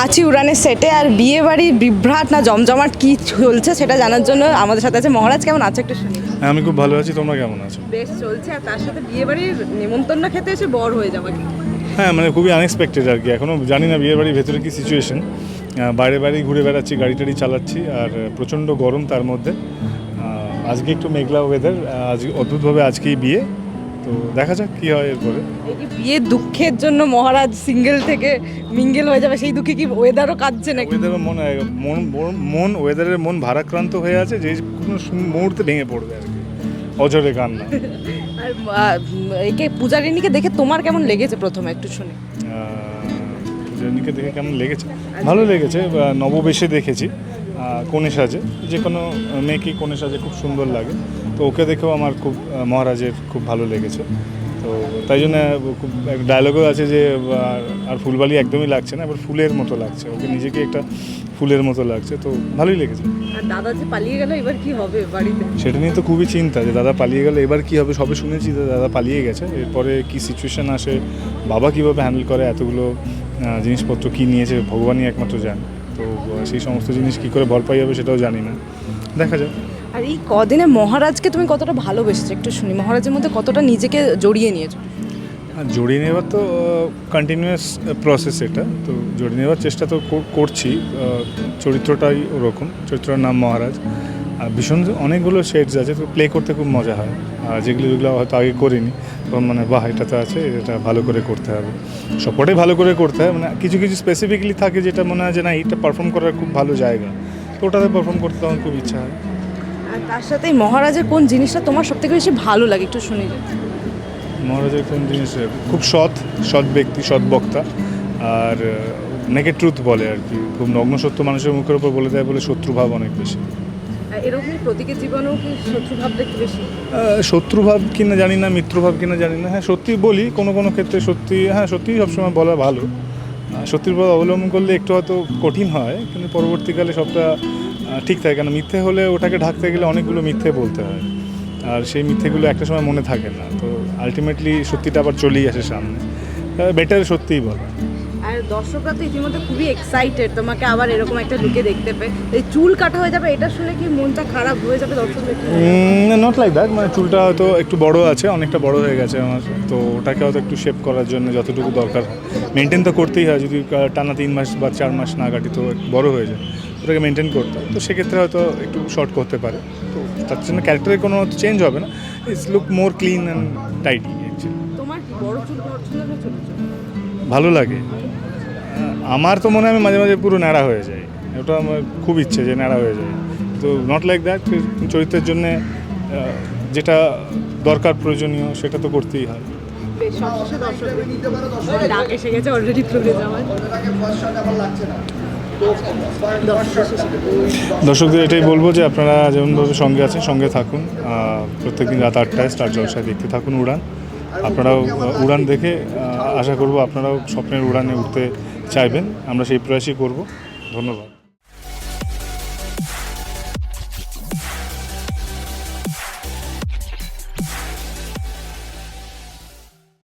আছি উড়ানের সেটে আর বিয়ে বাড়ির বিভ্রাট না জমজমাট কি চলছে সেটা জানার জন্য আমাদের সাথে আছে মহারাজ। কেমন আছে একটু শুনি। হ্যাঁ আমি খুব ভালো আছি তোমরা কেমন আছো? বেশ চলছে আর তার সাথে বিয়ে বাড়ির নিমন্ত্রণ খেতে এসে বর হয়ে যাবে। হ্যাঁ মানে খুবই আনএক্সপেক্টেড আর কি এখনও জানি না বিয়ে বাড়ির ভেতরে কি সিচুয়েশন বাইরে বাইরে ঘুরে বেড়াচ্ছি গাড়ি টাড়ি চালাচ্ছি আর প্রচণ্ড গরম তার মধ্যে। আজকে একটু মেঘলা ওয়েদার আজ অদ্ভুতভাবে আজকেই বিয়ে। তো দেখা যাক কী হয় এরপরে। এই যে বিয়ের দুঃখের জন্য মহারাজ সিঙ্গেল থেকে মিঙ্গেল হয়ে যাবে সেই দুঃখে কি ওয়েদারও কাঁদছে নাকি? ওয়েদারের মন মন মন- ওয়েদারের মন ভারাক্রান্ত হয়ে আছে যে কোনো মুহূর্তে ভেঙে পড়বে আর কি। অঝরে কান্না। আর একে পূজারিনীকে দেখে তোমার কেমন লেগেছে প্রথমে একটু শুনি। জার্নিকে দেখে কেমন লেগেছে? ভালো লেগেছে নববেশে দেখেছি। কনে সাজে। যে কোনো মেয়েকেই কনে সাজে খুব সুন্দর লাগে। তো ওকে দেখেও আমার খুব মহারাজের খুব ভালো লেগেছে। তো তাই জন্য খুব এক ডায়লগও আছে যে আর- ফুলবালি একদমই লাগছে না এবার ফুলের মতো লাগছে। ওকে নিজেকে একটা ফুলের মতো লাগছে। তো ভালোই লেগেছে। আর দাদা যে পালিয়ে গেল এবার কি হবে বাড়িতে? সেটা নিয়ে তো খুবই চিন্তা যে দাদা পালিয়ে গেলে এবার কি হবে? সবে শুনেছি যে দাদা পালিয়ে গেছে। এরপরে কি সিচুয়েশন আসে? বাবা কীভাবে হ্যান্ডেল করে এতগুলো জিনিসপত্র কি নিয়েছে? ভগবানই একমাত্র জানে। তো সেই সমস্ত জিনিস কি করে ভরপাই হবে সেটাও জানি না। দেখা যাক। আর এই কদিনে মহারাজকে তুমি কতটা ভালোবেসেছো? একটু শুনি। মহারাজের মধ্যে কতটা নিজেকে জড়িয়ে নিয়েছো? আর জড়িয়ে নেওয়ার তো কন্টিনিউয়াস প্রসেস এটা। তো জড়িয়ে নেওয়ার চেষ্টা তো কর- করছি। চরিত্রটাই ওরকম। চরিত্রের নাম মহারাজ। ভীষণ অনেকগুলো শেডস আছে তো প্লে করতে খুব মজা হয়। আর যেগুলো যেগুলো হয়তো আগে করিনি তখন মানে বাহ এটা তো আছে এটা ভালো করে করতে হবে। সবকটাই ভালো করে করতে হয় মানে কিছু কিছু স্পেসিফিকলি থাকে যেটা মনে হয় যে না এইটা পারফর্ম করার খুব ভালো জায়গা। তো ওটাতে পারফর্ম করতে তখন খুব ইচ্ছা হয়। আর তার সাথে মহারাজের কোন জিনিসটা তোমার সব থেকে বেশি ভালো লাগে? একটু শুনি। মহারাজের কোন জিনিস খুব সৎ সৎ ব্যক্তি সৎ বক্তা। আর নেকে ট্রুথ বলে আর কি। খুব নগ্ন সত্য মানুষের মুখের উপর বলে দেয় বলে শত্রুভাব অনেক বেশি। কি শত্রু ভাব দেখতে বেশি? আহ, শত্রুভাব কিনা জানি না মিত্রভাব কিনা জানি না। হ্যাঁ সত্যি বলি কোনো কোনো ক্ষেত্রে সত্যি হ্যাঁ সত্যি সবসময় বলা ভালো। সত্যির পথ অবলম্বন করলে একটু হয়তো কঠিন হয় কিন্তু পরবর্তীকালে সবটা ঠিক থাকে। কেন মিথ্যে হলে ওটাকে ঢাকতে গেলে অনেকগুলো মিথ্যে বলতে হয়। আর সেই মিথ্যেগুলো একটা সময় মনে থাকে না। তো আলটিমেটলি সত্যিটা আবার চলেই আসে সামনে। বেটার সত্যিই বলা। আর দর্শকরা তো ইতিমধ্যে খুবই এক্সাইটেড তোমাকে আবার এরকম একটা লুকে দেখতে পেয়ে। এই চুল কাটা হয়ে যাবে এটা শুনে কি মনটা খারাপ হয়ে যাবে দর্শকদের নট লাইক দ্যাট মানে চুলটা হয়তো একটু বড় আছে অনেকটা বড় হয়ে গেছে আমার তো ওটাকে হয়তো একটু শেপ করার জন্য যতটুকু দরকার মেনটেন তো করতেই হয় যদি টানা তিন মাস বা চার মাস না কাটি তো বড় হয়ে যায় ওটাকে মেনটেন করতে হয়। তো সেক্ষেত্রে হয়তো একটু শর্ট করতে পারে। তো তার জন্য ক্যারেক্টারের কোনো চেঞ্জ হবে না it's look more clean and tidy তোমার বড় চুল পছন্দ চুল? ভালো লাগে। আমার তো মনে হয় আমি মাঝে মাঝে পুরো ন্যাড়া হয়ে যাই। ওটা আমার খুব ইচ্ছে যে ন্যাড়া হয়ে যায় তো নট লাইক দ্যাট চরিত্রের জন্যে যেটা দরকার প্রয়োজনীয় সেটা তো করতেই হয়। দর্শকদের এটাই বলব যে আপনারা যেমনভাবে সঙ্গে আছেন সঙ্গে থাকুন। প্রত্যেকদিন রাত আটটায় স্টার জলসায় দেখতে থাকুন উড়ান। আপনারাও উড়ান দেখে আশা করব আপনারাও স্বপ্নের উড়ানে উঠতে চাইবেন। আমরা সেই প্রয়াসই করব। ধন্যবাদ।